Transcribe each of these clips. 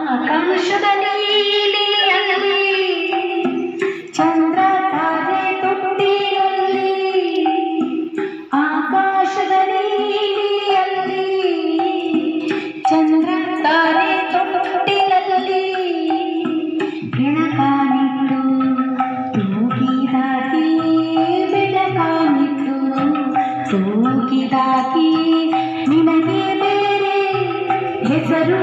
ಆಕಾಶದ ನೀಲಿಯಲ್ಲಿ ಚಂದ್ರ ತಾರೆ ತೊಟ್ಟಿನಲ್ಲಿ. ಆಕಾಶದ ನೀಲಿಯಲ್ಲಿ ಚಂದ್ರ ತಾರೆ ತೊಟ್ಟಿನಲ್ಲಿ. ಬೆಳಕಾನಿಟ್ಟು ತೂಗಿದಾಗಿ ಬೆಳಕಾನಿಟ್ಟು ತೂಗಿದಾಗಿ ನಿನಗೆ ಬೇರೆ ಹೆಸರು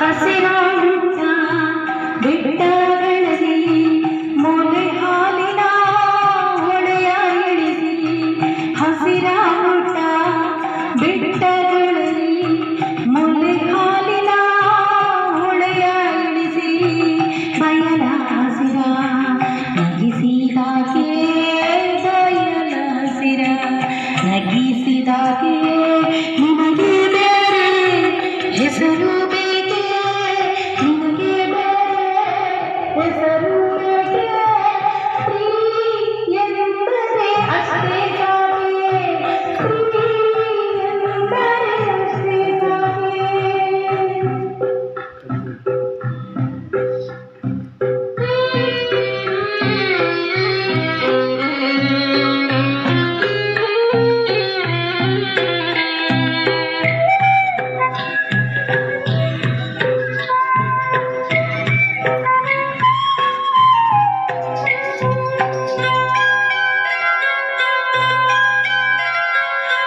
ಹಸಿರಾಗುತ್ತ ಬೆಟ್ಟಗಳಲ್ಲಿ ಮೊಲೆ ಹಾಲಿನ ಹೊಳೆಯ ಇಳಿಸಿ ಹಸಿರಾಗುತ್ತ ಬೆಟ್ಟಗಳಲ್ಲಿ ಮೊಲೆ ಹಾಲಿನ ಹೊಳೆಯ ಇಳಿಸಿ ಬಯಲ ಹಸಿರ ನಗಿಸಿದಾಗೆ ಬಯಲ ಹಸಿರ ನಗಿಸಿದಾಗೆ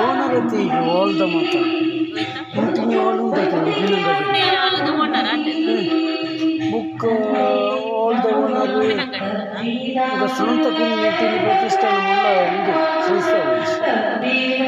ಓನರ್ ಐತಿ ಈಗ ಓಲ್ದ ಮಾತ್ರ ಹೋಯ್ತಾ ಮುಂಚಿನ ಓಲ್ಡ್ ಉಂಟೈತೆ ಉಪ್ಪಿನಂಗಡಿ ಅದು ತಗೊಂಡಾರ ಅಂತ ಬುಕ್ ಓಲ್ದ ಓನರ್ ಉಪ್ಪಿನಂಗಡಿ ಈಗ ಸ್ವಂತ ಕಮ್ಯುನಿಟಿ ಪ್ರತಿಷ್ಠಾನ ಮುಲ್ಲ ಇದು ಸಂಸ್ಥೆ ಬೇಡ